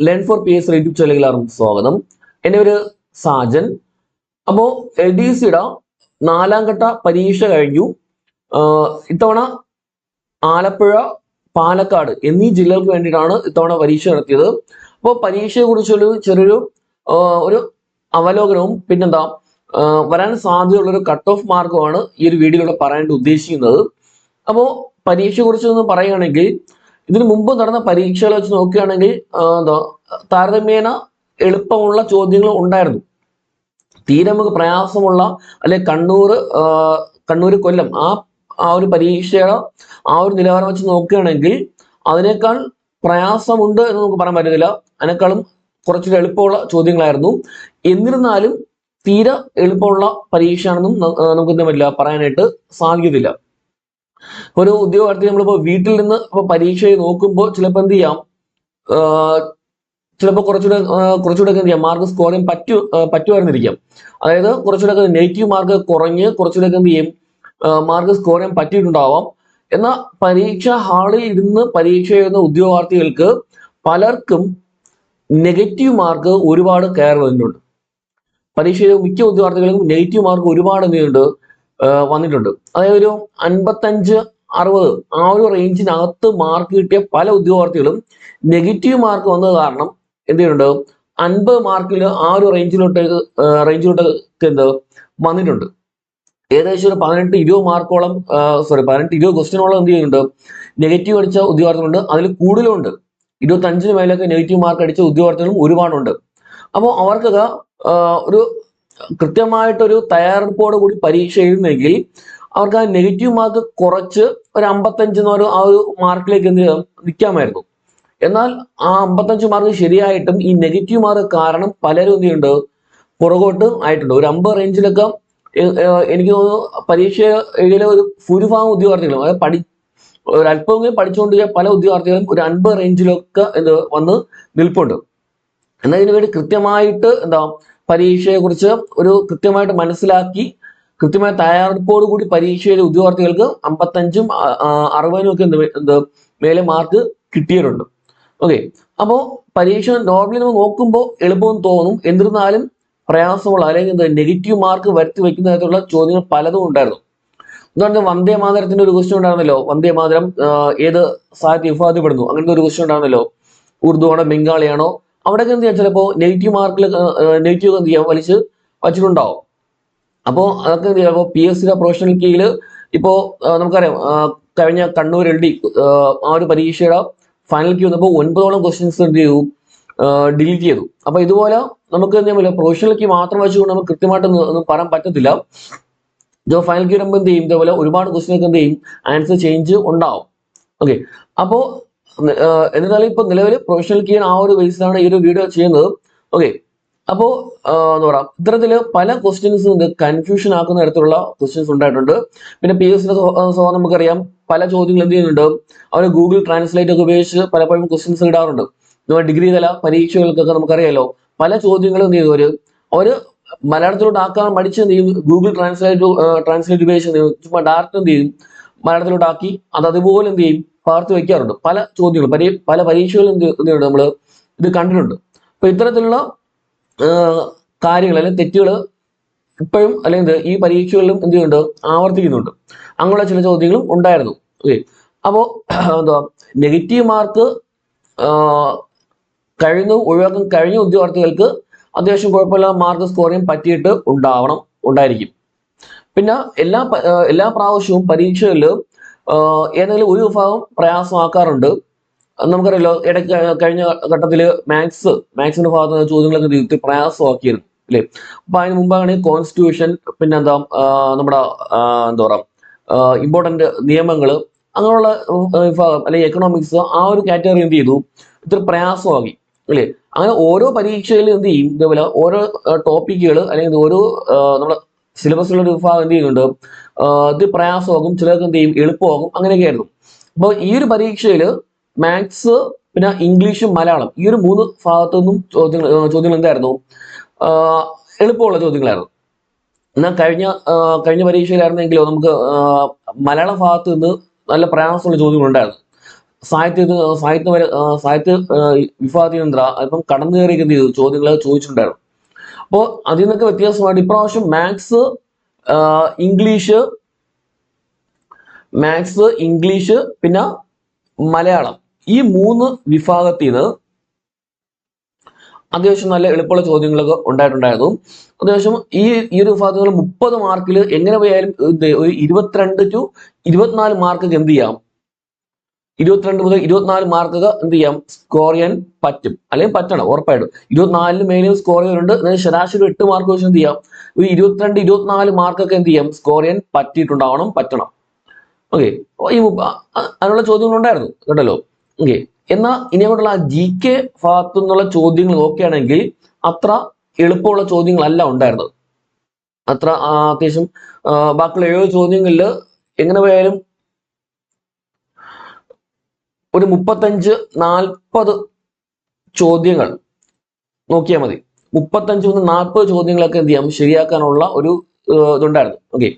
Learn for P S YouTube ചാനലിൽ എല്ലാവർക്കും സ്വാഗതം. എന്റെ പേര് സാജൻ. അപ്പോൾ എൽ ഡി സിയുടെ നാലാം ഘട്ട പരീക്ഷ കഴിഞ്ഞു. ഇത്തവണ ആലപ്പുഴ പാലക്കാട് എന്നീ ജില്ലകൾക്ക് വേണ്ടിയിട്ടാണ് ഇത്തവണ പരീക്ഷ നടത്തിയത്. അപ്പോൾ പരീക്ഷയെ കുറിച്ചൊരു ചെറിയൊരു ഒരു അവലോകനവും പിന്നെന്താ വരാൻ സാധ്യതയുള്ള ഒരു കട്ട് ഓഫ് മാർക്കുമാണ് ഈ ഒരു വീഡിയോയിലൂടെ പറയാൻ ഉദ്ദേശിക്കുന്നത്. അപ്പോൾ പരീക്ഷയെ കുറിച്ച് ഒന്ന് പറയുകയാണെങ്കിൽ ഇതിനു മുമ്പ് നടന്ന പരീക്ഷകൾ വെച്ച് നോക്കുകയാണെങ്കിൽ എന്താ താരതമ്യേന എളുപ്പമുള്ള ചോദ്യങ്ങൾ ഉണ്ടായിരുന്നു. തീരെ നമുക്ക് പ്രയാസമുള്ള അല്ലെ കണ്ണൂർ കണ്ണൂർ കൊല്ലം ആ ആ ഒരു പരീക്ഷയുടെ ആ ഒരു നിലവാരം വെച്ച് നോക്കുകയാണെങ്കിൽ അതിനേക്കാൾ പ്രയാസമുണ്ട് എന്ന് നമുക്ക് പറയാൻ പറ്റത്തില്ല. അതിനേക്കാളും കുറച്ചുകൂടി എളുപ്പമുള്ള ചോദ്യങ്ങളായിരുന്നു. എന്നിരുന്നാലും തീരെ എളുപ്പമുള്ള പരീക്ഷയാണെന്നും നമുക്ക് എന്താ പറ്റില്ല പറയാനായിട്ട് സാധിക്കത്തില്ല. ഒരു ഉദ്യോഗാർത്ഥി നമ്മളിപ്പോ വീട്ടിൽ നിന്ന് ഇപ്പൊ പരീക്ഷ നോക്കുമ്പോൾ ചിലപ്പോൾ എന്ത് ചെയ്യാം? ചിലപ്പോൾ കുറച്ചുകൂടെ കുറച്ചുകൂടെ എന്ത് ചെയ്യാം? മാർക്ക് സ്കോർ ചെയ്യാൻ പറ്റു പറ്റുമായിരുന്നിരിക്കാം. അതായത് കുറച്ചുകൂടെ നെഗറ്റീവ് മാർക്ക് കുറഞ്ഞ് കുറച്ചുകൂടെ എന്ത് ചെയ്യും? മാർക്ക് സ്കോർ ചെയ്യാൻ പറ്റിയിട്ടുണ്ടാവാം. എന്നാൽ പരീക്ഷ ഹാളിൽ ഇരുന്ന് പരീക്ഷ എഴുതുന്ന ഉദ്യോഗാർത്ഥികൾക്ക് പലർക്കും നെഗറ്റീവ് മാർക്ക് ഒരുപാട് കയറി വരുന്നുണ്ട്. പരീക്ഷ മിക്ക ഉദ്യോഗാർത്ഥികൾക്കും നെഗറ്റീവ് മാർക്ക് ഒരുപാട് എന്ത് ചെയ്യുന്നുണ്ട്? വന്നിട്ടുണ്ട്. അതായത് ഒരു അൻപത്തഞ്ച് അറുപത് ആ ഒരു റേഞ്ചിനകത്ത് മാർക്ക് കിട്ടിയ പല ഉദ്യോഗാർത്ഥികളും നെഗറ്റീവ് മാർക്ക് വന്നത് കാരണം എന്ത് ചെയ്യുന്നുണ്ട് അൻപത് മാർക്കിൽ ആ ഒരു റേഞ്ചിലോട്ടേക്ക് റേഞ്ചിലോട്ടേക്ക് എന്ത് വന്നിട്ടുണ്ട്. ഏകദേശം ഒരു പതിനെട്ട് ഇരുപത് മാർക്കോളം സോറി പതിനെട്ട് ഇരുപത് ക്വസ്റ്റ്യനോളം എന്ത് ചെയ്യുന്നുണ്ട്? നെഗറ്റീവ് അടിച്ച ഉദ്യോഗാർത്ഥികളുണ്ട്. അതിൽ കൂടുതലുണ്ട്. ഇരുപത്തഞ്ചിന് മേലൊക്കെ നെഗറ്റീവ് മാർക്ക് അടിച്ച ഉദ്യോഗാർത്ഥികളും ഒരുപാടുണ്ട്. അപ്പോൾ അവർക്കൊക്കെ ഒരു കൃത്യമായിട്ടൊരു തയ്യാറെടുപ്പോട് കൂടി പരീക്ഷ എഴുതുന്നെങ്കിൽ അവർക്ക് ആ നെഗറ്റീവ് മാർക്ക് കുറച്ച് ഒരു അമ്പത്തഞ്ച് എന്ന് ഒരു ആ ഒരു മാർക്കിലേക്ക് എന്ത് നിൽക്കാമായിരുന്നു എന്നാൽ ആ അമ്പത്തഞ്ച് മാർക്ക് ശരിയായിട്ടും ഈ നെഗറ്റീവ് മാർക്ക് കാരണം പലരും എന്ത് ചെയ്യുന്നുണ്ട് പുറകോട്ട് ആയിട്ടുണ്ട്. ഒരു അമ്പത് റേഞ്ചിലൊക്കെ എനിക്ക് തോന്നുന്നു പരീക്ഷ എഴുതിയ ഒരു ഭൂരിഭാഗം ഉദ്യോഗാർത്ഥികളും അതായത് പഠി ഒരു അല്പമെങ്കിലും പഠിച്ചുകൊണ്ടിരിക്കുക പല ഉദ്യോഗാർത്ഥികളും ഒരു അൻപത് റേഞ്ചിലൊക്കെ എന്ത് വന്ന് നിൽപ്പുണ്ട്. എന്നാൽ ഇതിനു വേണ്ടി കൃത്യമായിട്ട് എന്താ പരീക്ഷയെ കുറിച്ച് ഒരു കൃത്യമായിട്ട് മനസ്സിലാക്കി കൃത്യമായ തയ്യാറെടുപ്പോട് കൂടി പരീക്ഷയിലെ ഉദ്യോഗാർത്ഥികൾക്ക് അമ്പത്തഞ്ചും അറുപതിനും ഒക്കെ എന്ത് മേലെ മാർക്ക് കിട്ടിയിട്ടുണ്ട്. ഓക്കെ. അപ്പോ പരീക്ഷ നോർമലി നമ്മൾ നോക്കുമ്പോൾ എളുപ്പം തോന്നും എന്നിരുന്നാലും പ്രയാസമുള്ള അല്ലെങ്കിൽ എന്ത് നെഗറ്റീവ് മാർക്ക് വരുത്തി വെക്കുന്ന തരത്തിലുള്ള ചോദ്യങ്ങൾ പലതും ഉണ്ടായിരുന്നു. ഉദാഹരണത്തിന് വന്ദേ മാതരത്തിന്റെ ഒരു ക്വസ്റ്റ്യൻ ഉണ്ടായിരുന്നല്ലോ. വന്ദേ മാതരം ഏത് സാഹിത്യ വിഭാഗത്തിൽപ്പെടുന്നു അങ്ങനത്തെ ഒരു ക്വസ്റ്റ്യൻ ഉണ്ടായിരുന്നല്ലോ. ഉറുദു ആണോ ബംഗാളിയാണോ അവിടെയൊക്കെ എന്ത് ചെയ്യാം? ചിലപ്പോൾ നെഗറ്റീവ് മാർക്കിൽ നെഗറ്റീവ് എന്ത് ചെയ്യാം? വലിച്ച് വച്ചിട്ടുണ്ടാവും. അപ്പോൾ അതൊക്കെ എന്ത് ചെയ്യാം? പി എസ് സിയുടെ പ്രൊഫഷണൽ കീഴിൽ ഇപ്പോ നമുക്കറിയാം കഴിഞ്ഞ കണ്ണൂർ എൽ ഡി ആ ഒരു പരീക്ഷയുടെ ഫൈനൽ ക്യൂ വന്നപ്പോൾ ഒൻപതോളം ക്വസ്റ്റ്യൻസ് എന്ത് ചെയ്തു? ഡിലീറ്റ് ചെയ്തു. അപ്പൊ ഇതുപോലെ നമുക്ക് എന്ത് ചെയ്യാൻ പ്രൊഫഷണൽ ക്യൂ മാത്രം വെച്ചുകൊണ്ട് നമുക്ക് കൃത്യമായിട്ട് ഒന്നും പറയാൻ പറ്റത്തില്ല. ഇത് ഫൈനൽ ക്യൂ വരുമ്പോൾ എന്ത് ചെയ്യും? ഇതേപോലെ ഒരുപാട് ക്വസ്റ്റ്യനൊക്കെ എന്ത് ചെയ്യും? ആൻസർ ചേഞ്ച് ഉണ്ടാവും. ഓക്കെ അപ്പോ ആഹ് എന്നിരുന്നാലും ഇപ്പൊ നിലവിൽ പ്രൊഫഷണൽ കീൻ ആ ഒരു ബേസിലാണ് ഈ ഒരു വീഡിയോ ചെയ്യുന്നത്. ഓക്കെ അപ്പോ എന്താ പറയാ. ഇത്തരത്തിൽ പല ക്വസ്റ്റ്യൻസ് ഉണ്ട്. കൺഫ്യൂഷൻ ആക്കുന്ന തരത്തിലുള്ള ക്വസ്റ്റ്യൻസ് ഉണ്ടായിട്ടുണ്ട്. പിന്നെ പി എസ് സ്വഭാവം നമുക്കറിയാം. പല ചോദ്യങ്ങൾ എന്ത് ചെയ്യുന്നുണ്ട്? അവർ ഗൂഗിൾ ട്രാൻസ്ലേറ്റ് ഒക്കെ ഉപയോഗിച്ച് പലപ്പോഴും ക്വസ്റ്റ്യൻസ് ഇടാറുണ്ട്. ഡിഗ്രി തല പരീക്ഷകൾക്കൊക്കെ നമുക്കറിയാലോ. പല ചോദ്യങ്ങളും എന്ത് ചെയ്തു അവർ? അവർ മലയാളത്തിലോട്ട് ആക്കാൻ പഠിച്ച് എന്ത് ചെയ്യും? ഗൂഗിൾ ട്രാൻസ്ലേറ്റ് ട്രാൻസ്ലേറ്റ് ഉപയോഗിച്ച് ചുമ്മാ ഡയറക്റ്റ് എന്ത് ചെയ്യും? മലയാളത്തിലോട്ട് ആക്കി അത് അതുപോലെ എന്ത് ചെയ്യും? പകർത്തി വയ്ക്കാറുണ്ട്. പല ചോദ്യങ്ങളും പരീ പല പരീക്ഷകളും എന്ത് എന്ത് ചെയ്യുന്നുണ്ട് നമ്മൾ ഇത് കണ്ടിട്ടുണ്ട്. അപ്പൊ ഇത്തരത്തിലുള്ള കാര്യങ്ങൾ അല്ലെങ്കിൽ തെറ്റുകൾ ഇപ്പോഴും അല്ലെങ്കിൽ ഈ പരീക്ഷകളിലും എന്ത് ചെയ്യുന്നുണ്ട്? ആവർത്തിക്കുന്നുണ്ട്. അങ്ങനെയുള്ള ചില ചോദ്യങ്ങളും ഉണ്ടായിരുന്നു. ഓക്കെ അപ്പോ എന്താ നെഗറ്റീവ് മാർക്ക് കഴിഞ്ഞു ഒഴിവാക്കാൻ കഴിഞ്ഞ ഉദ്യോഗാർത്ഥികൾക്ക് അത്യാവശ്യം കുഴപ്പമില്ലാത്ത മാർക്ക് ചെയ്യാൻ പറ്റിയിട്ട് ഉണ്ടാവണം ഉണ്ടായിരിക്കും. പിന്നെ എല്ലാ എല്ലാ പ്രാവശ്യവും പരീക്ഷകളിൽ ഏതെങ്കിലും ഒരു വിഭാഗം പ്രയാസമാക്കാറുണ്ട്. നമുക്കറിയാലോ ഇടയ്ക്ക് കഴിഞ്ഞ ഘട്ടത്തിൽ മാത്സ് മാത്സിന്റെ ഭാഗത്ത് നിന്ന് ചോദ്യങ്ങളൊക്കെ തീർത്തി പ്രയാസമാക്കിയിരുന്നു അല്ലേ? അപ്പൊ അതിന് മുമ്പാണ് കോൺസ്റ്റിറ്റ്യൂഷൻ പിന്നെ എന്താ നമ്മുടെ എന്താ പറയാ ഇമ്പോർട്ടന്റ് നിയമങ്ങൾ അങ്ങനെയുള്ള വിഭാഗം അല്ലെങ്കിൽ എക്കണോമിക്സ് ആ ഒരു കാറ്റഗറി എന്ത് ചെയ്തു? ഇത്തിരി പ്രയാസമാക്കി അല്ലേ? അങ്ങനെ ഓരോ പരീക്ഷയിലും എന്ത് ചെയ്യും? ഇതേപോലെ ഓരോ ടോപ്പിക്കുകൾ അല്ലെങ്കിൽ ഓരോ നമ്മുടെ സിലബസിലുള്ള ഒരു വിഭാഗം എന്ത് ചെയ്യുന്നുണ്ട്? ഇത് പ്രയാസമാകും ചിലർക്ക് എന്ത് ചെയ്യും? എളുപ്പമാകും അങ്ങനെയൊക്കെ ആയിരുന്നു അപ്പോൾ ഈ ഒരു പരീക്ഷയിൽ മാത്സ് പിന്നെ ഇംഗ്ലീഷും മലയാളം ഈ ഒരു മൂന്ന് ഭാഗത്തു നിന്നും ചോദ്യങ്ങൾ ചോദ്യങ്ങൾ എന്തായിരുന്നു? എളുപ്പമുള്ള ചോദ്യങ്ങളായിരുന്നു. എന്നാൽ കഴിഞ്ഞ കഴിഞ്ഞ പരീക്ഷയിലായിരുന്നെങ്കിലോ നമുക്ക് മലയാള ഭാഗത്ത് നിന്ന് നല്ല പ്രയാസമുള്ള ചോദ്യങ്ങളുണ്ടായിരുന്നു സാഹിത്യ സാഹിത്യ സാഹിത്യ വിഭാഗത്തിൽ നിന്ന് അല്പം കടന്നു കയറി എന്ത് ചെയ്തു ചോദ്യങ്ങൾ ചോദിച്ചിട്ടുണ്ടായിരുന്നു. അപ്പോൾ അതിൽ നിന്നൊക്കെ വ്യത്യാസമായിട്ട് ഇപ്രാവശ്യം മാത്സ് ഇംഗ്ലീഷ് മാത്സ് ഇംഗ്ലീഷ് പിന്നെ മലയാളം. ഈ മൂന്ന് വിഭാഗത്തിൽ നിന്ന് അത്യാവശ്യം നല്ല എളുപ്പമുള്ള ചോദ്യങ്ങളൊക്കെ ഉണ്ടായിട്ടുണ്ടായിരുന്നു. അത്യാവശ്യം ഈ ഈ ഒരു വിഭാഗത്തിൽ മുപ്പത് മാർക്കിൽ എങ്ങനെ പോയാലും ഒരു ഇരുപത്തിരണ്ട് ടു ഇരുപത്തിനാല് മാർക്ക് എന്ത് ചെയ്യാം? ഇരുപത്തിരണ്ട് മുതൽ ഇരുപത്തിനാല് മാർക്ക് എന്ത് ചെയ്യാം? സ്കോർ ചെയ്യാൻ പറ്റും. അല്ലെങ്കിൽ പറ്റണം ഉറപ്പായിട്ടും. ഇരുപത്തിനാലിന് മേലും സ്കോർ ചെയ്യുന്നുണ്ട് എന്നാൽ ശരാശരി എട്ട് മാർക്ക് വെച്ച് എന്ത് ചെയ്യാം? ഒരു ഇരുപത്തിരണ്ട് ഇരുപത്തിനാല് മാർക്കൊക്കെ എന്ത് ചെയ്യാം? സ്കോർ ചെയ്യാൻ പറ്റിയിട്ടുണ്ടാവണം പറ്റണം. ഓക്കെ ഈ അതിനുള്ള ചോദ്യങ്ങൾ ഉണ്ടായിരുന്നു കേട്ടല്ലോ? ഓക്കെ എന്നാൽ ഇനി അങ്ങോട്ടുള്ള ജി കെ ഭാഗത്തു നിന്നുള്ള ചോദ്യങ്ങൾ നോക്കുകയാണെങ്കിൽ അത്ര എളുപ്പമുള്ള ചോദ്യങ്ങളല്ല ഉണ്ടായിരുന്നത്. അത്ര അത്യാവശ്യം ബാക്കിയുള്ള ഏഴ് ചോദ്യങ്ങളിൽ എങ്ങനെ പോയാലും ഒരു മുപ്പത്തഞ്ച് നാൽപ്പത് ചോദ്യങ്ങൾ നോക്കിയാൽ മതി. മുപ്പത്തഞ്ച് മുതൽ നാൽപ്പത് ചോദ്യങ്ങളൊക്കെ എന്ത് ചെയ്യാം? ശരിയാക്കാനുള്ള ഒരു ഇതുണ്ടായിരുന്നു. ഓക്കെ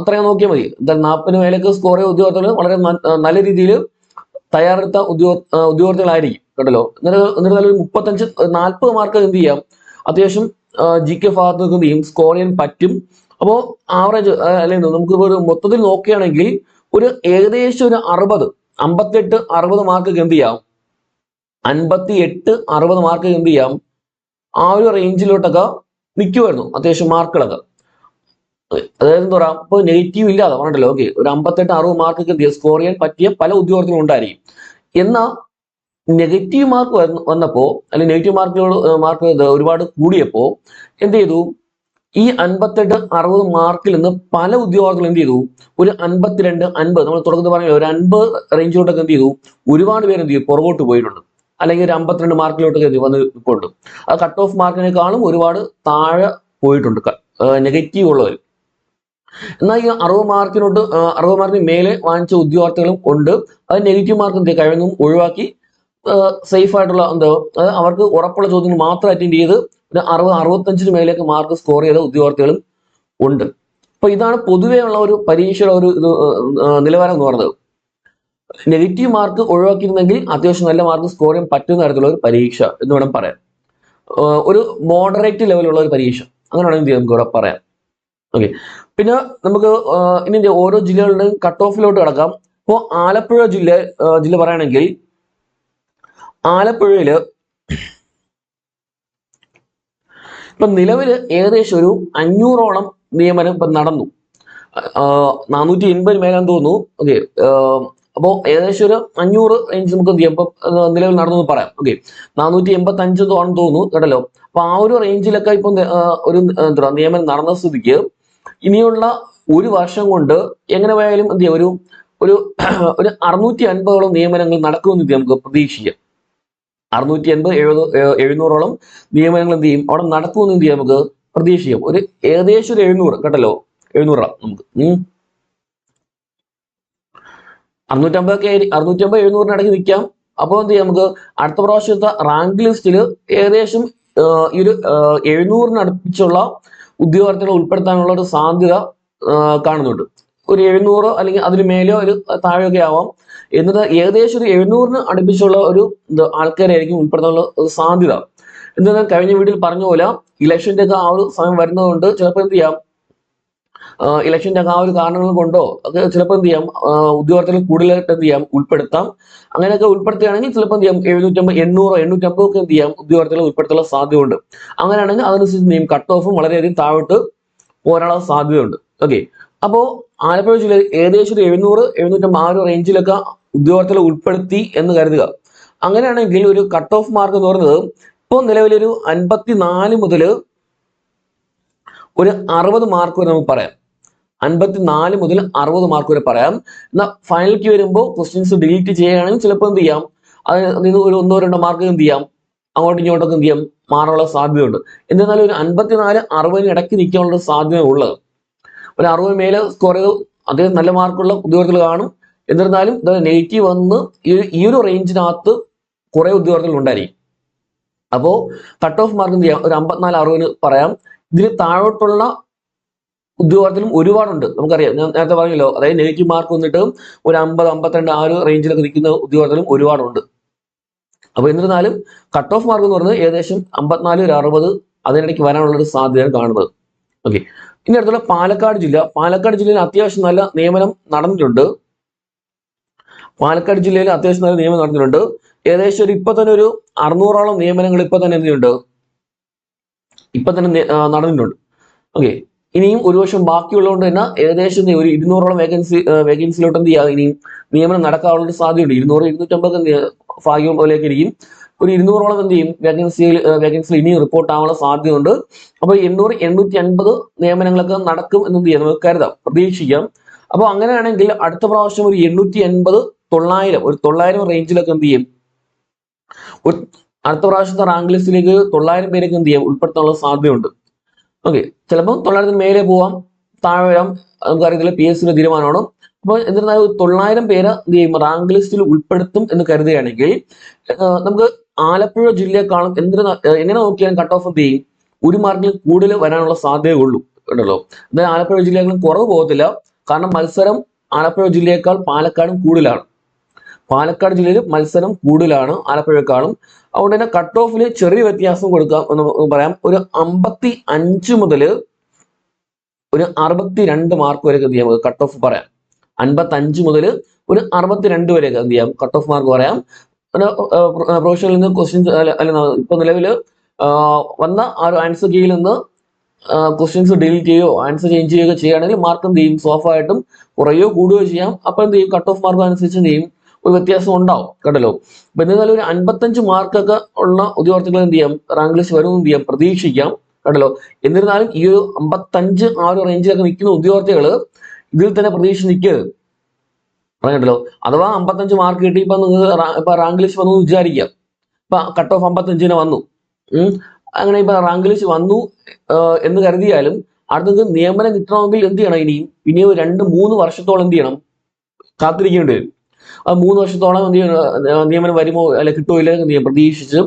അത്രയും നോക്കിയാൽ മതി. എന്തായാലും നാൽപ്പതിന് മേലേക്ക് സ്കോർ ചെയ്ത ഉദ്യോഗസ്ഥർ വളരെ നല്ല രീതിയിൽ തയ്യാറെടുത്ത ഉദ്യോഗ ഉദ്യോഗാർത്ഥികളായിരിക്കും. കേട്ടല്ലോ എന്നിട്ട് എന്നിട്ട് ഒരു മുപ്പത്തഞ്ച് നാൽപ്പത് മാർക്ക് എന്ത് ചെയ്യാം? അത്യാവശ്യം ജി കെ ഭാഗത്ത് എന്ത് ചെയ്യും? സ്കോർ ചെയ്യാൻ പറ്റും. അപ്പോൾ ആവറേജ് അല്ലെങ്കിൽ നമുക്ക് ഒരു മൊത്തത്തിൽ നോക്കുകയാണെങ്കിൽ ഒരു ഏകദേശം ഒരു അറുപത് അമ്പത്തെട്ട് അറുപത് മാർക്ക് എന്ത് ചെയ്യാം? അൻപത്തി എട്ട് അറുപത് മാർക്ക് എന്ത് ചെയ്യാം? ആ ഒരു റേഞ്ചിലോട്ടൊക്കെ നിൽക്കുമായിരുന്നു അത്യാവശ്യം മാർക്കുകളൊക്കെ അതായത് എന്താ പറയാ ഇപ്പൊ നെഗറ്റീവ് ഇല്ലാതെ പറഞ്ഞല്ലോ ഓക്കെ ഒരു അമ്പത്തെട്ട് അറുപത് മാർക്ക് സ്കോർ ചെയ്യാൻ പറ്റിയ പല ഉദ്യോഗസ്ഥരും ഉണ്ടായിരിക്കും. എന്നാൽ നെഗറ്റീവ് മാർക്ക് വന്നപ്പോ അല്ലെങ്കിൽ നെഗറ്റീവ് മാർക്കുകൾ മാർക്ക് ഒരുപാട് കൂടിയപ്പോ എന്ത് ചെയ്തു? ഈ അൻപത്തെട്ട് അറുപത് മാർക്കിൽ നിന്ന് പല ഉദ്യോഗാർത്ഥികൾ എന്ത് ചെയ്തു? ഒരു അൻപത്തിരണ്ട് അൻപത് നമ്മൾ തുടക്കത്തിൽ പറഞ്ഞ ഒരു അൻപത് റേഞ്ചിലോട്ടൊക്കെ എന്ത് ചെയ്തു? ഒരുപാട് പേര് എന്ത് ചെയ്തു? പുറകോട്ട് പോയിട്ടുണ്ട്. അല്ലെങ്കിൽ ഒരു അമ്പത്തിരണ്ട് മാർക്കിലോട്ടൊക്കെ എന്ത് വന്ന് നിൽപ്പുണ്ട് ആ കട്ട് ഓഫ് മാർക്കിനേക്കാളും ഒരുപാട് താഴെ പോയിട്ടുണ്ട്. നെഗറ്റീവ് ഉള്ളവർ എന്നാൽ ഈ അറുപത് മാർക്കിനോട്ട് അറുപത് മാർക്കിന് മേലെ വാങ്ങിച്ച ഉദ്യോഗാർത്ഥികളും ഉണ്ട്. അത് നെഗറ്റീവ് മാർക്ക് എന്ത് ഒഴിവാക്കി സേഫ് ആയിട്ടുള്ള എന്തോ അവർക്ക് ഉറപ്പുള്ള ചോദ്യങ്ങൾ മാത്രം അറ്റൻഡ് ചെയ്ത് ഒരു അറുപത് അറുപത്തഞ്ചിന് മേലേക്ക് മാർക്ക് സ്കോർ ചെയ്ത ഉദ്യോഗാർത്ഥികളും ഉണ്ട്. അപ്പൊ ഇതാണ് പൊതുവേ ഉള്ള ഒരു പരീക്ഷയുടെ ഒരു നിലവാരം എന്ന് പറയുന്നത്. നെഗറ്റീവ് മാർക്ക് ഒഴിവാക്കിയിരുന്നെങ്കിൽ അത്യാവശ്യം നല്ല മാർക്ക് സ്കോർ ചെയ്യാൻ പറ്റുന്ന തരത്തിലുള്ള ഒരു പരീക്ഷ എന്ന് വേണം പറയാം ഒരു മോഡറേറ്റ് ലെവലുള്ള ഒരു പരീക്ഷ. അങ്ങനെ വേണമെങ്കിൽ നമുക്ക് ഇവിടെ പറയാം. ഓക്കെ. പിന്നെ നമുക്ക് ഇനി ഓരോ ജില്ലകളുടെയും കട്ട് ഓഫിലോട്ട് കിടക്കാം. ഇപ്പോൾ ആലപ്പുഴ ജില്ല ജില്ല പറയുകയാണെങ്കിൽ ആലപ്പുഴയിൽ ഇപ്പൊ നിലവിൽ ഏകദേശം ഒരു അഞ്ഞൂറോളം നിയമനം ഇപ്പൊ നടന്നു. നാനൂറ്റി എൺപത് മേലാൻ തോന്നുന്നു. ഓക്കെ അപ്പോൾ ഏകദേശം ഒരു അഞ്ഞൂറ് റേഞ്ച് നമുക്ക് എന്ത് ചെയ്യാം? നിലവിൽ നടന്നു എന്ന് പറയാം. ഓക്കെ നാനൂറ്റി എൺപത്തി അഞ്ച് തോന്നു തോന്നുന്നു കേട്ടല്ലോ? അപ്പൊ ആ ഒരു റേഞ്ചിലൊക്കെ ഇപ്പൊ ഒരു എന്താ നിയമനം നടന്ന സ്ഥിതിക്ക് ഇനിയുള്ള ഒരു വർഷം കൊണ്ട് എങ്ങനെ പോയാലും എന്ത് ചെയ്യാം? ഒരു ഒരു ഒരു അറുന്നൂറ്റി അൻപതോളം നിയമനങ്ങൾ നടക്കുമെന്ന് നമുക്ക് പ്രതീക്ഷിക്കാം. അറുന്നൂറ്റി എൺപത് എഴുപത് എഴുന്നൂറോളം നിയമനങ്ങൾ എന്ത് ചെയ്യും? അവിടെ നടക്കുമെന്ന് എന്ത് ചെയ്യാം നമുക്ക്? പ്രതീക്ഷിക്കാം. ഒരു ഏകദേശം ഒരു എഴുന്നൂറ് കേട്ടല്ലോ? എഴുന്നൂറാം നമുക്ക്. അറുന്നൂറ്റമ്പതൊക്കെ അറുന്നൂറ്റമ്പത് എഴുന്നൂറിന് ഇടയ്ക്ക് നിൽക്കാം. അപ്പോൾ എന്ത് ചെയ്യാം നമുക്ക്? അടുത്ത പ്രാവശ്യത്തെ റാങ്ക് ലിസ്റ്റിൽ ഏകദേശം ഈ ഒരു എഴുന്നൂറിനടുപ്പിച്ചുള്ള ഉദ്യോഗാർത്ഥികളെ ഉൾപ്പെടുത്താനുള്ള ഒരു സാധ്യത കാണുന്നുണ്ട്. ഒരു എഴുന്നൂറ് അല്ലെങ്കിൽ അതിന് മേലെയോ ഒരു താഴെയൊക്കെ ആവാം. എന്നിട്ട് ഏകദേശം ഒരു എഴുന്നൂറിന് അടുപ്പിച്ചുള്ള ഒരു ആൾക്കാരായിരിക്കും ഉൾപ്പെടുത്താനുള്ള സാധ്യത. എന്നാൽ കഴിഞ്ഞ വീട്ടിൽ പറഞ്ഞ പോലെ ഇലക്ഷന്റെ ഒക്കെ ആ ഒരു സമയം വരുന്നതുകൊണ്ട് ചിലപ്പോൾ എന്ത് ചെയ്യാം? ഇലക്ഷന്റെ ഒക്കെ ആ ഒരു കാരണങ്ങൾ കൊണ്ടോ ഒക്കെ ചിലപ്പോൾ എന്ത് ചെയ്യാം? ഉദ്യോഗാർത്ഥികൾ കൂടുതലായിട്ട് എന്ത് ചെയ്യാം? ഉൾപ്പെടുത്താം. അങ്ങനെയൊക്കെ ഉൾപ്പെടുത്തുകയാണെങ്കിൽ ചിലപ്പോൾ എന്ത് ചെയ്യാം? എഴുന്നൂറ്റമ്പത് എണ്ണൂറോ എണ്ണൂറ്റമ്പതോ ഒക്കെ എന്ത് ചെയ്യാം? ഉദ്യോഗാർത്ഥികളെ ഉൾപ്പെടുത്താനുള്ള സാധ്യതയുണ്ട്. അങ്ങനെയാണെങ്കിൽ അതനുസരിച്ച് എന്ത് ചെയ്യും? കട്ട് ഓഫും വളരെയധികം താഴോട്ട് പോരാനുള്ള സാധ്യതയുണ്ട്. ഓക്കെ അപ്പോ ആലപ്പുഴ ജില്ലയിൽ ഏകദേശം ഒരു എഴുന്നൂറ് എഴുന്നൂറ്റമ്പത് ആ ഒരു റേഞ്ചിലൊക്കെ ഉദ്യോഗാർത്ഥികളെ ഉൾപ്പെടുത്തി എന്ന് കരുതുക. അങ്ങനെയാണെങ്കിൽ ഒരു കട്ട് ഓഫ് മാർക്ക് എന്ന് പറയുന്നത് ഇപ്പോൾ നിലവിലൊരു അൻപത്തിനാല് മുതൽ ഒരു അറുപത് മാർക്ക് വരെ നമുക്ക് പറയാം. അൻപത്തിനാല് മുതൽ അറുപത് മാർക്ക് വരെ പറയാം. എന്നാൽ ഫൈനലിക്ക് വരുമ്പോൾ ക്വസ്റ്റ്യൻസ് ഡിലീറ്റ് ചെയ്യുകയാണെങ്കിൽ ചിലപ്പോൾ എന്ത് ചെയ്യാം? അത് നിന്ന് ഒരു ഒന്നോ രണ്ടോ മാർക്ക് എന്ത് ചെയ്യാം? അങ്ങോട്ടും ഇങ്ങോട്ടൊക്കെ എന്ത് ചെയ്യാം? മാറാനുള്ള സാധ്യതയുണ്ട്. എന്നിരുന്നാലും ഒരു അൻപത്തിനാല് അറുപതിന് ഇടയ്ക്ക് നിൽക്കാനുള്ള സാധ്യത ഉള്ളത് ഒരു അറുപത് മേലെ സ്കോർ ചെയ്ത് അതേ നല്ല മാർക്കുള്ള ഉദ്യോഗാർത്ഥികൾ കാണും. എന്നിരുന്നാലും നെഗറ്റീവ് വന്ന് ഈ ഒരു- റേഞ്ചിനകത്ത് കുറെ ഉദ്യോഗാർത്ഥികൾ ഉണ്ടായിരിക്കും. അപ്പോ കട്ട് ഓഫ് മാർക്ക് എന്ത് ചെയ്യാം? ഒരു അമ്പത്തിനാല് അറുപതിന് പറയാം. ഇതിന് താഴോട്ടുള്ള ഉദ്യോഗത്തിലും ഒരുപാടുണ്ട്. നമുക്കറിയാം. ഞാൻ നേരത്തെ പറഞ്ഞല്ലോ അതായത് നെഗറ്റീവ് മാർക്ക് വന്നിട്ട് ഒരു അമ്പത് അമ്പത്തിരണ്ട് ആ ഒരു റേഞ്ചിലൊക്കെ നിൽക്കുന്ന ഉദ്യോഗത്തിലും ഒരുപാടുണ്ട്. അപ്പൊ എന്നിരുന്നാലും കട്ട് ഓഫ് മാർക്ക് എന്ന് പറയുന്നത് ഏകദേശം അമ്പത്തിനാല് ഒരു അറുപത് അതിനിടയ്ക്ക് വരാനുള്ള ഒരു സാധ്യതയാണ് കാണുന്നത്. ഓക്കെ ഇനി അടുത്തുള്ള പാലക്കാട് ജില്ല. പാലക്കാട് ജില്ലയിൽ അത്യാവശ്യം നല്ല നിയമനം നടന്നിട്ടുണ്ട്. പാലക്കാട് ജില്ലയിൽ അത്യാവശ്യം നല്ല നിയമനം നടന്നിട്ടുണ്ട്. ഏകദേശം ഒരു ഇപ്പൊ തന്നെ ഒരു അറുന്നൂറോളം നിയമനങ്ങൾ ഇപ്പൊ തന്നെ എന്തുണ്ട് ഇപ്പൊ തന്നെ നടന്നിട്ടുണ്ട്. ഓക്കെ ഇനിയും ഒരു വർഷം ബാക്കിയുള്ളതുകൊണ്ട് തന്നെ ഏകദേശം ഒരു ഇരുന്നൂറോളം വേക്കൻസി വേക്കൻസിയിലോട്ട് എന്ത് ചെയ്യാം? ഇനിയും നിയമനം നടക്കാനുള്ള സാധ്യതയുണ്ട്. ഇരുന്നൂറ് ഇരുന്നൂറ്റമ്പത് ഭാഗ്യം പോലെയൊക്കെ ഇരിക്കും. ഒരു ഇരുന്നൂറോളം എന്ത് ചെയ്യും? വേക്കൻസിയിൽ വേക്കൻസിയിൽ ഇനിയും റിപ്പോർട്ട് ആവാനുള്ള സാധ്യതയുണ്ട്. അപ്പോൾ എണ്ണൂറ് എണ്ണൂറ്റി അൻപത് നിയമനങ്ങളൊക്കെ നടക്കും എന്ന് എന്ത് ചെയ്യാം? നമുക്ക് കരുതാം. പ്രതീക്ഷിക്കാം. അപ്പോൾ അങ്ങനെയാണെങ്കിൽ അടുത്ത പ്രാവശ്യം ഒരു എണ്ണൂറ്റി എൺപത് തൊള്ളായിരം ഒരു തൊള്ളായിരം റേഞ്ചിലൊക്കെ എന്ത് ചെയ്യും? അടുത്ത പ്രാവശ്യത്തെ റാങ്ക് ലിസ്റ്റിലേക്ക് തൊള്ളായിരം പേരൊക്കെ എന്ത് ചെയ്യാം? ഉൾപ്പെടുത്താനുള്ള സാധ്യതയുണ്ട്. ഓക്കെ. ചിലപ്പോൾ തൊള്ളായിരത്തിന് മേലെ പോവാം താഴെ വരാം. നമുക്കറിയത്തില്ല. പി എസ് സിയുടെ തീരുമാനമാണ്. അപ്പോൾ എന്നിരുന്നാലും ഒരു തൊള്ളായിരം പേര് എന്ത് ചെയ്യും? റാങ്ക് ലിസ്റ്റിൽ ഉൾപ്പെടുത്തും എന്ന് കരുതുകയാണെങ്കിൽ നമുക്ക് ആലപ്പുഴ ജില്ലയെക്കാളും എന്തിനാ എങ്ങനെ നോക്കിയാലും കട്ട് ഓഫ് എന്ത് ചെയ്യും ഒരു മാർക്കിൽ കൂടുതൽ വരാനുള്ള സാധ്യതയുള്ളൂ ഉണ്ടല്ലോ എന്നാൽ ആലപ്പുഴ ജില്ലയെക്കാളും കുറവ് പോകത്തില്ല. കാരണം മത്സരം ആലപ്പുഴ ജില്ലയേക്കാൾ പാലക്കാടും കൂടുതലാണ്. പാലക്കാട് ജില്ലയിൽ മത്സരം കൂടുതലാണ് ആലപ്പുഴക്കാളും അതുകൊണ്ട് തന്നെ കട്ട് ഓഫിൽ ചെറിയ വ്യത്യാസം കൊടുക്കാം എന്ന് പറയാം. ഒരു അമ്പത്തി അഞ്ച് മുതൽ ഒരു അറുപത്തി രണ്ട് മാർക്ക് വരെയൊക്കെ എന്ത് ചെയ്യാം? കട്ട് ഓഫ് പറയാം. അൻപത്തി അഞ്ച് മുതൽ ഒരു അറുപത്തിരണ്ട് വരെയൊക്കെ എന്ത് ചെയ്യാം? കട്ട് ഓഫ് മാർക്ക് പറയാം. പ്രൊഫഷണലിൽ നിന്ന് ക്വസ്റ്റ്യൻസ് അല്ല ഇപ്പൊ നിലവിൽ വന്ന ആ ഒരു ആൻസർ കീയിൽ നിന്ന് ക്വസ്റ്റ്യൻസ് ഡിലീറ്റ് ചെയ്യുകയോ ആൻസർ ചേഞ്ച് ചെയ്യുകയോ ചെയ്യുകയാണെങ്കിൽ മാർക്ക് എന്ത് ചെയ്യും? ആയിട്ടും കുറയോ കൂടുകയോ ചെയ്യാം. അപ്പൊ എന്ത് ചെയ്യും? കട്ട് ഓഫ് മാർക്ക് അനുസരിച്ച് എന്ത് ചെയ്യും? ഒരു വ്യത്യാസം ഉണ്ടാവും. കേട്ടല്ലോ? അപ്പൊ എന്നാലും ഒരു അൻപത്തഞ്ച് മാർക്കൊക്കെ ഉള്ള ഉദ്യോഗാർത്ഥികൾ എന്ത് ചെയ്യാം? റാങ്ക് ലിസ്റ്റ് വരും എന്ത് ചെയ്യാം? പ്രതീക്ഷിക്കാം. കേട്ടല്ലോ? എന്നിരുന്നാലും ഈ ഒരു അമ്പത്തഞ്ച് ആ ഒരു റേഞ്ചിലൊക്കെ നിൽക്കുന്ന ഉദ്യോഗാർത്ഥികൾ ഇതിൽ തന്നെ പ്രതീക്ഷ നിൽക്കരുത്. പറഞ്ഞിട്ടല്ലോ. അഥവാ അമ്പത്തഞ്ച് മാർക്ക് കിട്ടി ഇപ്പൊ നിങ്ങൾ ഇപ്പൊ റാങ്ക് ലിസ്റ്റ് വന്നു വിചാരിക്കാം. ഇപ്പൊ കട്ട് ഓഫ് അമ്പത്തഞ്ചിന് വന്നു. അങ്ങനെ ഇപ്പൊ റാങ്ക് ലിസ്റ്റ് വന്നു എന്ന് കരുതിയാലും അടുത്തത് നിയമനം കിട്ടണമെങ്കിൽ എന്ത് ചെയ്യണം ഇനിയും? ഇനിയും രണ്ട് മൂന്ന് വർഷത്തോളം എന്ത് ചെയ്യണം? കാത്തിരിക്കേണ്ടി വരും. ആ മൂന്ന് വർഷത്തോളം എന്ത് ചെയ്യണം? നിയമനം വരുമോ അല്ല കിട്ടുമോ ഇല്ല പ്രതീക്ഷിച്ച്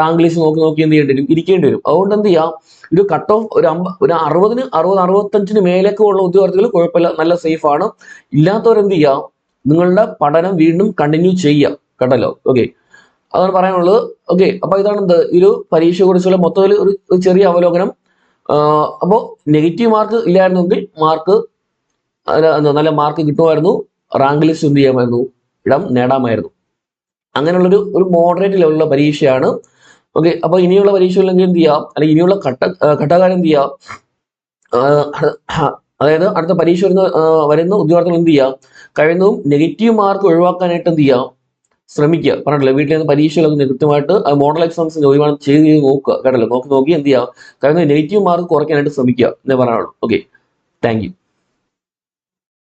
റാങ്ക് ലിസ്റ്റ് നോക്കി നോക്കി എന്ത് ചെയ്യേണ്ടി വരും? ഇരിക്കേണ്ടി വരും. അതുകൊണ്ട് എന്ത് ചെയ്യാം? ഒരു കട്ട് ഓഫ് ഒരു അമ്പ ഒരു അറുപതിന് അറുപത് അറുപത്തഞ്ചിന് മേലേക്ക് ഉള്ള ഉദ്യോഗാർത്ഥികൾ കുഴപ്പമില്ല നല്ല സേഫ് ആണ്. ഇല്ലാത്തവരെന്ത് ചെയ്യാം? നിങ്ങളുടെ പഠനം വീണ്ടും കണ്ടിന്യൂ ചെയ്യാം കേട്ടല്ലോ? ഓക്കെ അതാണ് പറയാനുള്ളത്. ഓക്കെ അപ്പൊ ഇതാണ് എന്ത് ഒരു പരീക്ഷയെ കുറിച്ചുള്ള മൊത്തത്തിൽ ഒരു ചെറിയ അവലോകനം. അപ്പോൾ അപ്പോ നെഗറ്റീവ് മാർക്ക് ഇല്ലായിരുന്നെങ്കിൽ മാർക്ക് നല്ല മാർക്ക് കിട്ടുമായിരുന്നു. റാങ്ക് ലിസ്റ്റ് എന്ത് ചെയ്യാമായിരുന്നു? ഇടം നേടാമായിരുന്നു. അങ്ങനെയുള്ളൊരു ഒരു മോഡറേറ്റ് ലെവലിലുള്ള പരീക്ഷയാണ്. ഓക്കെ അപ്പൊ ഇനിയുള്ള പരീക്ഷകളിലെങ്കിൽ എന്ത് ചെയ്യാം? അല്ലെങ്കിൽ ഇനിയുള്ള ഘട്ട ഘട്ടകാലം എന്ത് ചെയ്യാം? അതായത് അടുത്ത പരീക്ഷ വരുന്ന വരുന്ന ഉദ്യോഗാർത്ഥികൾ എന്ത് ചെയ്യാം? കഴിയുന്നതും നെഗറ്റീവ് മാർക്ക് ഒഴിവാക്കാനായിട്ട് എന്ത് ചെയ്യാം? ശ്രമിക്കുക. പറഞ്ഞിട്ടില്ല വീട്ടിൽ നിന്ന് പരീക്ഷകളൊക്കെ കൃത്യമായിട്ട് മോഡൽ എക്സാംസ് ഒരുപാട് ചെയ്ത് ചെയ്ത് നോക്കുക. കേട്ടല്ലോ? നോക്കി നോക്കി എന്ത് ചെയ്യാം? കഴിയുന്ന നെഗറ്റീവ് മാർക്ക് കുറയ്ക്കാനായിട്ട് ശ്രമിക്കുക. എന്നേ പറയാനുള്ളൂ. Okay thank